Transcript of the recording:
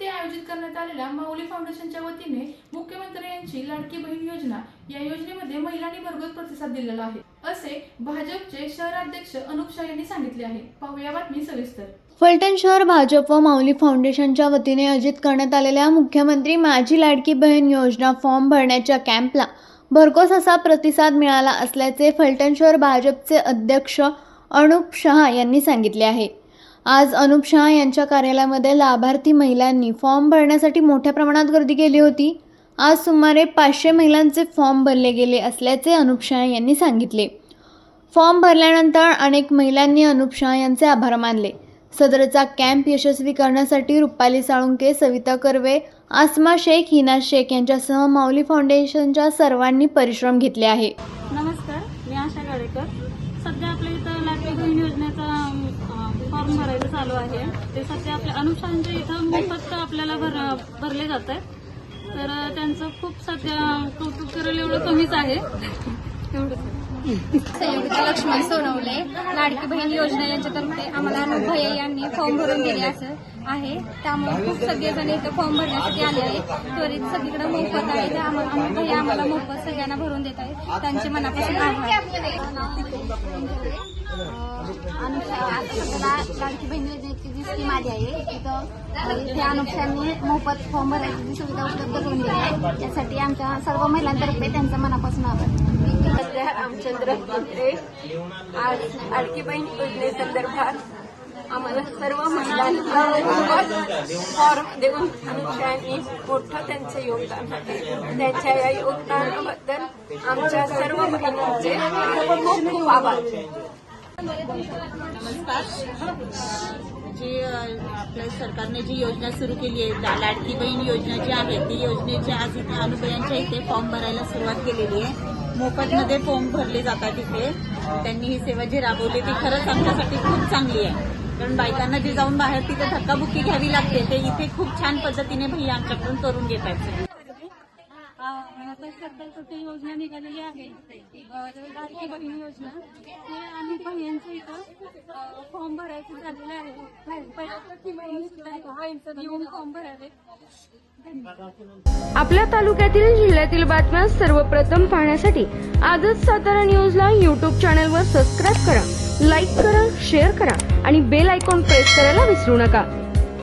येथे आयोजित करण्यात आलेल्या माऊली फाउंडेशनच्या वतीने मुख्यमंत्री यांची लाडकी बहीण योजना या योजनेमध्ये महिलांनी प्रतिसाद दिलेला आहे. असे भाजपचे शहराध्यक्ष अनुप शाह यांनी सांगितले आहे. पाहूया बातमी सविस्तर. फलटण शहर भाजप व माऊली फाउंडेशनच्या वतीने आयोजित करण्यात आलेल्या मुख्यमंत्री माझी लाडकी बहीण योजना फॉर्म भरण्याच्या कॅम्पला भरघोस असा प्रतिसाद मिळाला असल्याचे फलटण शहर भाजपचे अध्यक्ष अनुप शहा यांनी सांगितले आहे. आज अनुप शहा यांच्या कार्यालयामध्ये लाभार्थी महिलांनी फॉर्म भरण्यासाठी मोठ्या प्रमाणात गर्दी केली होती. आज सुमारे पाचशे महिलांचे फॉर्म भरले गेले असल्याचे अनुप शहा यांनी सांगितले. फॉर्म भरल्यानंतर अनेक महिलांनी अनुप शहा यांचे आभार मानले. सदरचा कॅम्प यशस्वी करण्यासाठी रुपाली साळुंके सविता कर्वे आसमा शेख हिना शेख यांच्यासह माऊली फाउंडेशनच्या सर्वांनी परिश्रम घेतले आहे. नमस्कार मी आशा गाडेकर सध्या आपल्या इथं लाडकी बहीण योजनेचा अं, चालू आहे. ते सध्या आपल्या अनुषांच्या इथं मोफत आपल्याला भर भरले जात आहे तर त्यांचं खूप सध्या कौतुक करेल एवढं कमीच आहे. एवढंच संयुक्त लक्ष्मण सोनवले लाडकी बहीण योजना यांच्यातर्फे आम्हाला अनुप भैया यांनी फॉर्म भरून दिले असं आहे. त्यामुळे खूप सगळेजण इथं फॉर्म भरण्यासाठी आले आहेत. त्वरित सगळीकडे मोफत आहे. ते आम्हाला अनुप भैया आम्हाला मोफत सगळ्यांना भरून देत आहेत. त्यांचे मनापासून आभार. लाडकी बहीण योजनेची जी स्कीम आली आहे तिथं इथे अनुपशांनी मोफत फॉर्म भरायची जी सुविधा उपलब्ध करून दिली आहे त्यासाठी आमच्या सर्व महिलांतर्फे त्यांचा मनापासून आभार. सध्या रामचंद्र ठाकरे. आज लाडकी बहीण योजनेसंदर्भात आम्हाला सर्व महिलांना मोफत फॉर्म देऊन अनुषयांनी मोठं त्यांचं योगदान आहे. त्यांच्या या योगदानाबद्दल आमच्या सर्व महिलांचे खूप खूप आभार. जी आपल्या सरकारने जी योजना सुरू केली आहे लाडकी बहीण योजना जी आहे ती योजनेची आज इथे अनुबयांच्या इथे फॉर्म भरायला सुरुवात केलेली आहे. मोफतमध्ये फॉर्म भरले जातात इथे. त्यांनी ही सेवा जी राबवली ती खरंच आमच्यासाठी खूप चांगली आहे. कारण बायकांना जे जाऊन बाहेर तिथे धक्काबुक्की घ्यावी लागते ते इथे खूप छान पद्धतीने भैया आमच्याकडून करून घेतात आहेत आता योजना निघालेली आहे. लाडकी बहीण योजना. ते आम्ही पण यांचं इथं फॉर्म भरायचं झालेलं आहे. पहिल्या येऊन फॉर्म भरावे. आपल्या तालुक्यातील जिल्ह्यातील बातम्या सर्वप्रथम पाहण्यासाठी आजच सातारा न्यूजला यूट्यूब चॅनलवर सबस्क्राईब करा लाईक करा शेअर करा आणि बेल आयकॉन प्रेस करायला विसरू नका.